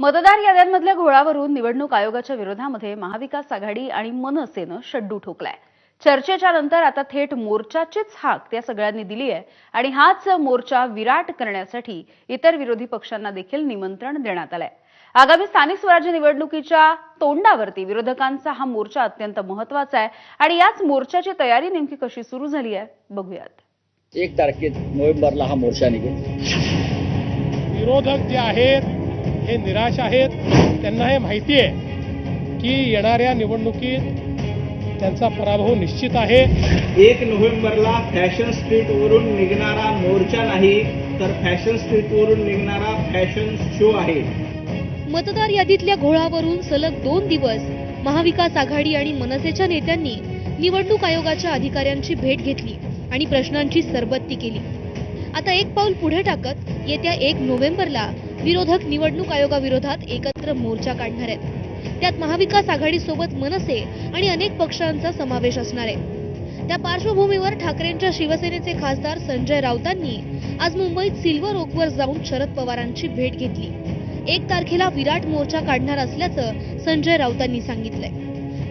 मतदार याद्यांमधल्या घोळावरून निवडणूक आयोगाच्या विरोधामध्ये महाविकास आघाडी आणि मनसेनं शड्डू ठोकलाय. चर्चेच्या नंतर आता थेट मोर्चाचीच हाक त्या सगळ्यांनी दिली आहे आणि हाच मोर्चा विराट करण्यासाठी इतर विरोधी पक्षांना देखील निमंत्रण देण्यात आलंय. आगामी स्थानिक स्वराज्य निवडणुकीच्या तोंडावरती विरोधकांचा हा मोर्चा अत्यंत महत्त्वाचा आहे आणि याच मोर्चाची तयारी नेमकी कशी सुरू झाली आहे बघूयात. एक तारखेत नोव्हेंबरला हा मोर्चा निघेल. विरोधक जे आहेत हे निराश आहेत. त्यांना हे माहिती आहे की येणाऱ्या निवडणुकीत त्यांचा पराभव निश्चित आहे. एक नोव्हेंबरला फॅशन स्ट्रीट वरून निघणारा मोर्चा नाही तर फॅशन स्ट्रीट वरून निघणारा फॅशन शो आहे. मतदार यादीतल्या घोळावरून सलग दोन दिवस महाविकास आघाडी आणि मनसेच्या नेत्यांनी निवडणूक आयोगाच्या अधिकाऱ्यांची भेट घेतली आणि प्रश्नांची सरबत्ती केली. आता एक पाऊल पुढे टाकत येत्या एक नोव्हेंबरला विरोधक निवडणूक आयोगाविरोधात एकत्र मोर्चा काढणार आहेत. त्यात महाविकास आघाडीसोबत मनसे आणि अनेक पक्षांचा समावेश असणार आहे. त्या पार्श्वभूमीवर ठाकरेंच्या शिवसेनेचे खासदार संजय राऊतांनी आज मुंबईत सिल्वर ओकवर जाऊन शरद पवारांची भेट घेतली. एक तारखेला विराट मोर्चा काढणार असल्याचं संजय राऊतांनी सांगितलंय.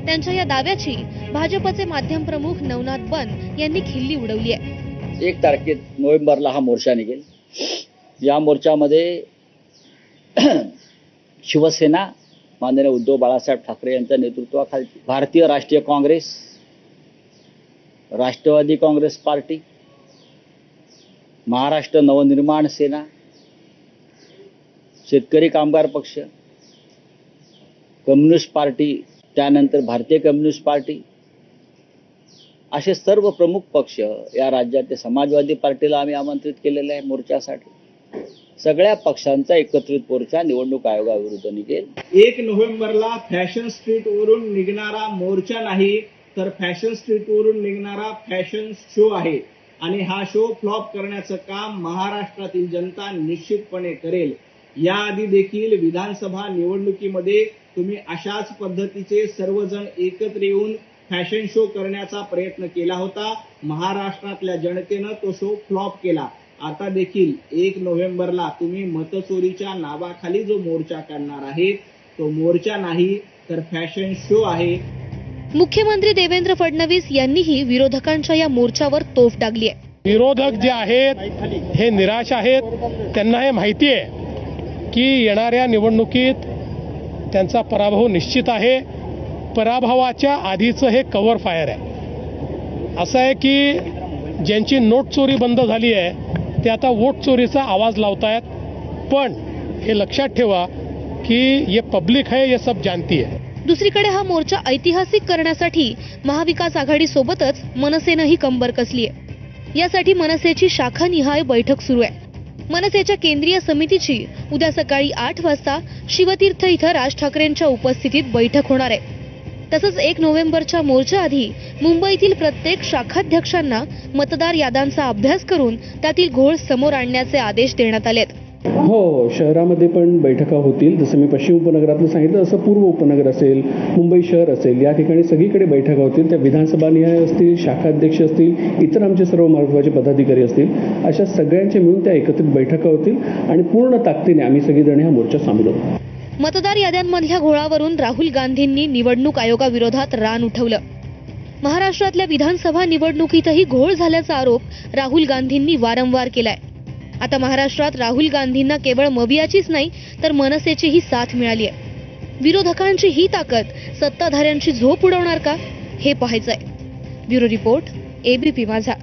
त्यांच्या या दाव्याची भाजपचे माध्यम प्रमुख नवनाथ बन यांनी खिल्ली उडवली आहे. एक तारखेत नोव्हेंबरला हा मोर्चा निघेल. या मोर्चामध्ये शिवसेना माननीय उद्धव बाळासाहेब ठाकरे यांच्या नेतृत्वाखाली भारतीय राष्ट्रीय काँग्रेस राष्ट्रवादी काँग्रेस पार्टी महाराष्ट्र नवनिर्माण सेना शेतकरी कामगार पक्ष कम्युनिस्ट पार्टी त्यानंतर भारतीय कम्युनिस्ट पार्टी असे सर्व प्रमुख पक्ष या राज्यातले समाजवादी पार्टीला आम्ही आमंत्रित केलेले आहे मोर्चासाठी. सगळ्या पक्षांचा एकत्रित मोर्चा निवडणूक आयोगाविरुद्ध निघेल. एक नोव्हेंबरला फॅशन स्ट्रीट वरून निघणारा मोर्चा नाही तर फॅशन स्ट्रीट वरून निघणारा फॅशन शो आहे. आणि हा शो फ्लॉप करण्याचं काम महाराष्ट्रातील जनता निश्चितपणे करेल. याआधी देखील विधानसभा निवडणुकीमध्ये तुम्ही अशाच पद्धतीचे सर्वजण एकत्र येऊन फॅशन शो करण्याचा प्रयत्न केला होता. महाराष्ट्रातल्या जनतेनं तो शो फ्लॉप केला. आता देखील एक नोव्हेंबरला तुम्ही मतचोरीच्या नावाखाली जो मोर्चा काढणार आहे तो मोर्चा नाही तर फॅशन शो आहे. मुख्यमंत्री देवेंद्र फडणवीस यांनीही विरोधकांच्या या मोर्चावर तोफ डागली आहे विरोधक जे आहेत हे निराश आहेत. त्यांना हे माहिती आहे की येणाऱ्या निवडणुकीत त्यांचा पराभव निश्चित आहे. पराभवाच्या आधीचं हे कव्हर फायर आहे. असं आहे की ज्यांची नोट चोरी बंद झाली आहे ते आता वोट चोरीचा आवाज लावतायत. पण हे लक्षात ठेवा की ये पब्लिक है ये सब जानती है दुसरीकडे हा मोर्चा ऐतिहासिक करण्यासाठी महाविकास आघाडी सोबतच मनसेनंही कंबर कसली आहे यासाठी मनसेची शाखानिहाय बैठक सुरू आहे. मनसेच्या केंद्रीय समितीची उद्या सकाळी आठ वाजता शिवतीर्थ इथं राज ठाकरेंच्या उपस्थितीत बैठक होणार आहे. तसंच एक नोव्हेंबरच्या मोर्चाआधी मुंबईतील प्रत्येक शाखाध्यक्षांना मतदार याद्यांचा अभ्यास करून त्यातील घोळ समोर आणण्याचे आदेश देण्यात आलेत. हो हो शहरामध्ये पण बैठका होतील. जसं मी पश्चिम उपनगरातलं सांगितलं असं पूर्व उपनगर असेल मुंबई शहर असेल या ठिकाणी सगळीकडे बैठका होतील. त्या विधानसभा निहाय असतील शाखाध्यक्ष असतील इतर आमचे सर्व महत्त्वाचे पदाधिकारी असतील अशा सगळ्यांचे मिळून त्या एकत्रित बैठका होतील आणि पूर्ण ताकदीने आम्ही सगळीजण हा मोर्चा सामील होतो मतदार याद्यांमधल्या घोळावरून राहुल गांधींनी निवडणूक आयोगाविरोधात रान उठवलं. महाराष्ट्रातल्या विधानसभा निवडणुकीतही घोळ झाल्याचा आरोप राहुल गांधींनी वारंवार केलाय. आता महाराष्ट्रात राहुल गांधींना केवळ मवियाचीच नाही तर मनसेचीही साथ मिळाली आहे विरोधकांची ही ताकद सत्ताधाऱ्यांची झोप उडवणार का? हे पाहायचंय. ब्युरो रिपोर्ट एबीपी माझा.